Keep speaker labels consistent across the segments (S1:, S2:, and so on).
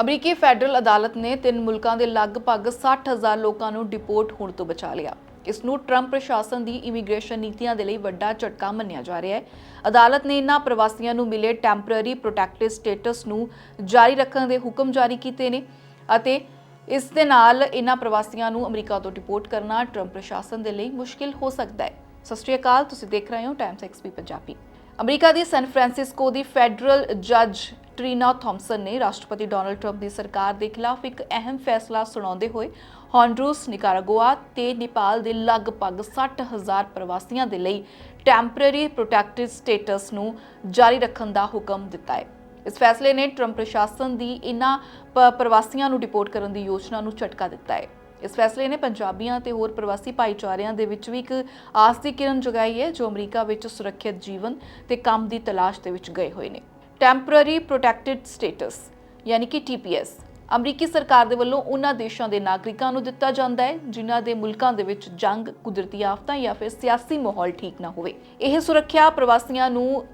S1: ਅਮਰੀਕੀ ਫੈਡਰਲ ਅਦਾਲਤ ਨੇ ਤਿੰਨ ਮੁਲਕਾਂ ਦੇ ਲਗਭਗ 60000 ਲੋਕਾਂ ਨੂੰ ਡਿਪੋਰਟ ਹੋਣ ਤੋਂ ਬਚਾ ਲਿਆ। ਇਸ ਨੂੰ ਟਰੰਪ ਪ੍ਰਸ਼ਾਸਨ ਦੀ ਇਮੀਗ੍ਰੇਸ਼ਨ ਨੀਤੀਆਂ ਦੇ ਲਈ ਵੱਡਾ ਝਟਕਾ ਮੰਨਿਆ ਜਾ ਰਿਹਾ ਹੈ। ਅਦਾਲਤ ਨੇ ਇਨ੍ਹਾਂ ਪ੍ਰਵਾਸੀਆਂ ਨੂੰ ਮਿਲੇ ਟੈਂਪਰੇਰੀ ਪ੍ਰੋਟੈਕਟਿਵ ਸਟੇਟਸ ਨੂੰ ਜਾਰੀ ਰੱਖਣ ਦੇ ਹੁਕਮ ਜਾਰੀ ਕੀਤੇ ਨੇ ਅਤੇ ਇਸ ਦੇ ਨਾਲ ਇਨ੍ਹਾਂ ਪ੍ਰਵਾਸੀਆਂ ਨੂੰ ਅਮਰੀਕਾ ਤੋਂ ਡਿਪੋਰਟ ਕਰਨਾ ਟਰੰਪ ਪ੍ਰਸ਼ਾਸਨ ਦੇ ਲਈ ਮੁਸ਼ਕਿਲ ਹੋ ਸਕਦਾ ਹੈ। ਸਤਿ ਸ਼੍ਰੀ ਅਕਾਲ, ਤੁਸੀਂ ਦੇਖ ਰਹੇ ਹੋ ਟਾਈਮਸ ਐਕਸਪੀ ਪੰਜਾਬੀ। ਅਮਰੀਕਾ ਦੀ ਸੈਨ ਫਰਾਂਸਿਸਕੋ ਦੀ ਫੈਡਰਲ ਜੱਜ ਟ੍ਰੀਨਾ ਥਾਮਸਨ ਨੇ ਰਾਸ਼ਟਰਪਤੀ ਡੋਨਲਡ ਟਰੰਪ ਦੀ ਸਰਕਾਰ ਦੇ ਖਿਲਾਫ ਇੱਕ ਅਹਿਮ ਫੈਸਲਾ ਸੁਣਾਉਂਦੇ ਹੋਏ ਹੌਂਡੂਰਸ, ਨਿਕਾਰਾਗੁਆ ਤੇ ਨੇਪਾਲ ਦੇ ਲਗਭਗ 60000 ਪ੍ਰਵਾਸੀਆਂ ਦੇ ਲਈ ਟੈਂਪਰੇਰੀ ਪ੍ਰੋਟੈਕਟਿਵ ਸਟੇਟਸ ਨੂੰ ਜਾਰੀ ਰੱਖਣ ਦਾ ਹੁਕਮ ਦਿੱਤਾ ਹੈ। ਇਸ ਫੈਸਲੇ ਨੇ ਟਰੰਪ ਪ੍ਰਸ਼ਾਸਨ ਦੀ ਇਨ੍ਹਾਂ ਪ- ਪ੍ਰਵਾਸੀਆਂ ਨੂੰ ਡਿਪੋਰਟ ਕਰਨ ਦੀ ਯੋਜਨਾ ਨੂੰ ਝਟਕਾ ਦਿੱਤਾ ਹੈ। ਇਸ ਫੈਸਲੇ ਨੇ ਪੰਜਾਬੀਆਂ ਤੇ ਹੋਰ ਪ੍ਰਵਾਸੀ ਭਾਈਚਾਰਿਆਂ ਦੇ ਵਿੱਚ ਵੀ ਇੱਕ ਆਸ ਦੀ ਕਿਰਨ ਜਗਾਈ ਹੈ ਜੋ ਅਮਰੀਕਾ ਵਿੱਚ ਸੁਰੱਖਿਅਤ ਜੀਵਨ ਤੇ ਕੰਮ ਦੀ ਤਲਾਸ਼ ਦੇ ਵਿੱਚ ਗਏ ਹੋਏ ਨੇ। ਟੈਂਪਰੇਰੀ ਪ੍ਰੋਟੈਕਟਿਡ ਸਟੇਟਸ ਯਾਨੀ ਕਿ TPS ਅਮਰੀਕੀ ਸਰਕਾਰ ਦੇ ਵੱਲੋਂ ਉਹਨਾਂ ਦੇਸ਼ਾਂ ਦੇ ਨਾਗਰਿਕਾਂ ਨੂੰ ਦਿੱਤਾ ਜਾਂਦਾ ਹੈ ਜਿਨ੍ਹਾਂ ਦੇ ਮੁਲਕਾਂ ਦੇ ਵਿੱਚ ਜੰਗ, ਕੁਦਰਤੀ ਆਫਤਾਂ ਜਾਂ ਫਿਰ ਸਿਆਸੀ ਮਾਹੌਲ ਠੀਕ ਨਾ ਹੋਵੇ। ਇਹ ਸੁਰੱਖਿਆ ਪ੍ਰਵਾਸੀਆਂ ਨੂੰ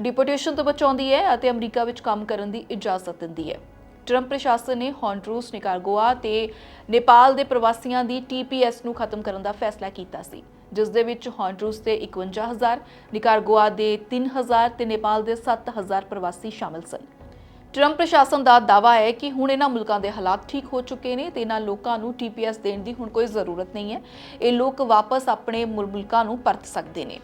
S1: ਡਿਪੋਰਟੇਸ਼ਨ ਤੋਂ ਬਚਾਉਂਦੀ ਹੈ ਅਤੇ ਅਮਰੀਕਾ ਵਿੱਚ ਕੰਮ ਕਰਨ ਦੀ ਇਜਾਜ਼ਤ ਦਿੰਦੀ ਹੈ। ਟਰੰਪ ਪ੍ਰਸ਼ਾਸਨ ਨੇ ਹੌਂਡੂਰਸ, ਨਿਕਾਰਾਗੁਆ ਤੇ ਨੇਪਾਲ ਦੇ ਪ੍ਰਵਾਸੀਆਂ ਦੀ TPS ਨੂੰ ਖਤਮ ਕਰਨ ਦਾ ਫੈਸਲਾ ਕੀਤਾ ਸੀ ਜਿਸ ਦੇ ਵਿੱਚ ਹੌਂਡੂਰਸ ਦੇ 51000 ਨਿਕਾਰਾਗੁਆ ਦੇ 3000 ਤੇ ਨੇਪਾਲ ਦੇ 7000 ਪ੍ਰਵਾਸੀ ਸ਼ਾਮਲ ਸਨ। ਟਰੰਪ ਪ੍ਰਸ਼ਾਸਨ ਦਾ ਦਾਅਵਾ ਹੈ ਕਿ ਹੁਣ ਇਹਨਾਂ ਮੁਲਕਾਂ ਦੇ ਹਾਲਾਤ ਠੀਕ ਹੋ ਚੁੱਕੇ ਨੇ ਤੇ ਇਹਨਾਂ ਲੋਕਾਂ ਨੂੰ TPS ਦੇਣ ਦੀ ਹੁਣ ਕੋਈ ਜ਼ਰੂਰਤ ਨਹੀਂ ਹੈ। ਇਹ ਲੋਕ ਵਾਪਸ ਆਪਣੇ ਮੁਲਕਾਂ ਨੂੰ ਪਰਤ ਸਕਦੇ ਨੇ।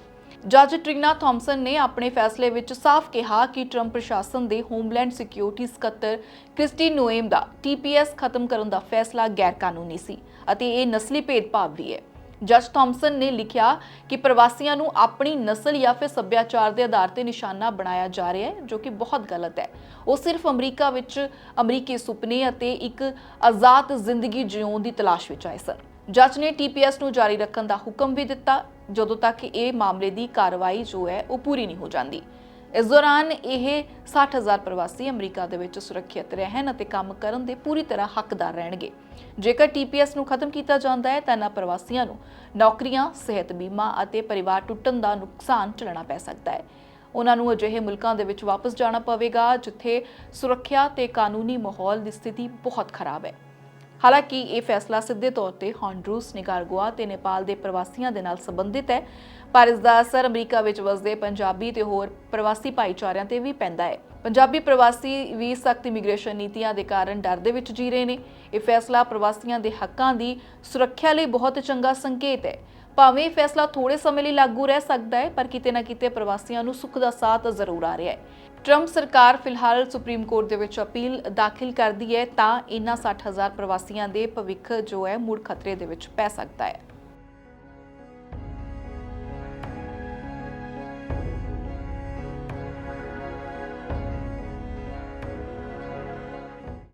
S1: ਜੱਜ ਟ੍ਰਿਨਾ ਥਾਮਸਨ ਨੇ ਆਪਣੇ ਫੈਸਲੇ ਵਿੱਚ ਸਾਫ਼ ਕਿਹਾ ਕਿ ਟਰੰਪ ਪ੍ਰਸ਼ਾਸਨ ਦੇ ਹੋਮਲੈਂਡ ਸਿਕਿਉਰਿਟੀ ਸਕੱਤਰ ਕ੍ਰਿਸਟੀ ਨੋਏਮ ਦਾ TPS ਖਤਮ ਕਰਨ ਦਾ ਫੈਸਲਾ ਗੈਰ ਕਾਨੂੰਨੀ ਸੀ ਅਤੇ ਇਹ ਨਸਲੀ ਭੇਦਭਾਵ ਵੀ ਹੈ। ਜੱਜ ਥਾਮਸਨ ਨੇ ਲਿਖਿਆ ਕਿ ਪ੍ਰਵਾਸੀਆਂ ਨੂੰ ਆਪਣੀ ਨਸਲ ਜਾਂ ਫਿਰ ਸੱਭਿਆਚਾਰ ਦੇ ਆਧਾਰ ਤੇ ਨਿਸ਼ਾਨਾ ਬਣਾਇਆ ਜਾ ਰਿਹਾ ਹੈ, ਜੋ ਕਿ ਬਹੁਤ ਗਲਤ ਹੈ। ਉਹ ਸਿਰਫ ਅਮਰੀਕਾ ਵਿੱਚ ਅਮਰੀਕੀ ਸੁਪਨੇ ਅਤੇ ਇੱਕ ਆਜ਼ਾਦ ਜ਼ਿੰਦਗੀ ਜਿਉਣ ਦੀ ਤਲਾਸ਼ ਵਿੱਚ ਆਏ ਸਨ। ਜੱਜ ਨੇ TPS ਨੂੰ ਜਾਰੀ ਰੱਖਣ ਦਾ ਹੁਕਮ ਵੀ ਦਿੱਤਾ, ਜਦੋਂ ਤੱਕ ਇਹ ਮਾਮਲੇ ਦੀ ਕਾਰਵਾਈ ਜੋ ਹੈ ਉਹ ਪੂਰੀ ਨਹੀਂ ਹੋ ਜਾਂਦੀ। ਇਸ ਦੌਰਾਨ ਇਹ 60000 ਪ੍ਰਵਾਸੀ ਅਮਰੀਕਾ ਦੇ ਵਿੱਚ ਸੁਰੱਖਿਅਤ ਰਹਿਣ ਅਤੇ ਕੰਮ ਕਰਨ ਦੇ ਪੂਰੀ ਤਰ੍ਹਾਂ ਹੱਕਦਾਰ ਰਹਿਣਗੇ। ਜੇਕਰ TPS ਨੂੰ ਖਤਮ ਕੀਤਾ ਜਾਂਦਾ ਹੈ, ਤਾਂ ਇਹਨਾਂ ਪ੍ਰਵਾਸੀਆਂ ਨੂੰ ਨੌਕਰੀਆਂ, ਸਿਹਤ ਬੀਮਾ ਅਤੇ ਪਰਿਵਾਰ ਟੁੱਟਣ ਦਾ ਨੁਕਸਾਨ ਝੱਲਣਾ ਪੈ ਸਕਦਾ ਹੈ। ਉਹਨਾਂ ਨੂੰ ਅਜਿਹੇ ਮੁਲਕਾਂ ਦੇ ਵਿੱਚ ਵਾਪਸ ਜਾਣਾ ਪਵੇਗਾ, ਜਿੱਥੇ ਸੁਰੱਖਿਆ ਤੇ ਕਾਨੂੰਨੀ ਮਾਹੌਲ ਦੀ ਸਥਿਤੀ ਬਹੁਤ ਖਰਾਬ ਹੈ। ਹਾਲਾਂਕਿ ਇਹ ਫੈਸਲਾ ਸਿੱਧੇ ਤੌਰ ਤੇ ਹੌਂਡੂਰਸ, ਨਿਕਾਰਾਗੁਆ ਤੇ ਨੇਪਾਲ ਦੇ ਪ੍ਰਵਾਸੀਆਂ ਦੇ ਨਾਲ ਸੰਬੰਧਿਤ ਹੈ। ਪਰ ਇਸ ਦਾ ਅਸਰ ਅਮਰੀਕਾ ਵਿੱਚ ਵਸਦੇ ਪੰਜਾਬੀ ਤੇ ਹੋਰ ਪ੍ਰਵਾਸੀ ਭਾਈਚਾਰਿਆਂ ਤੇ ਵੀ ਪੈਂਦਾ ਹੈ। ਪੰਜਾਬੀ ਪ੍ਰਵਾਸੀ ਵੀ ਸਖਤ ਇਮੀਗ੍ਰੇਸ਼ਨ ਨੀਤੀਆਂ ਦੇ ਕਾਰਨ ਡਰ ਦੇ ਵਿੱਚ ਜੀ ਰਹੇ ਨੇ। ਇਹ ਫੈਸਲਾ ਪ੍ਰਵਾਸੀਆਂ ਦੇ ਹੱਕਾਂ ਦੀ ਸੁਰੱਖਿਆ ਲਈ ਬਹੁਤ ਚੰਗਾ ਸੰਕੇਤ ਹੈ। ਭਾਵੇਂ ਇਹ ਫੈਸਲਾ ਥੋੜੇ ਸਮੇਂ ਲਈ ਲਾਗੂ ਰਹਿ ਸਕਦਾ ਹੈ, ਪਰ ਕਿਤੇ ਨਾ ਕਿਤੇ ਪ੍ਰਵਾਸੀਆਂ ਨੂੰ ਸੁੱਖ ਦਾ ਸਾਥ ਜ਼ਰੂਰ ਆ ਰਿਹਾ ਹੈ। ਟਰੰਪ ਸਰਕਾਰ ਫਿਲਹਾਲ ਸੁਪਰੀਮ ਕੋਰਟ ਦੇ ਵਿੱਚ ਅਪੀਲ ਦਾਖਲ ਕਰਦੀ ਹੈ, ਤਾਂ ਇਨ੍ਹਾਂ 60000 ਪ੍ਰਵਾਸੀਆਂ ਦੇ ਭਵਿੱਖ ਜੋ ਹੈ, ਮੁੜ ਖਤਰੇ ਦੇ ਵਿੱਚ ਪੈ ਸਕਦਾ ਹੈ।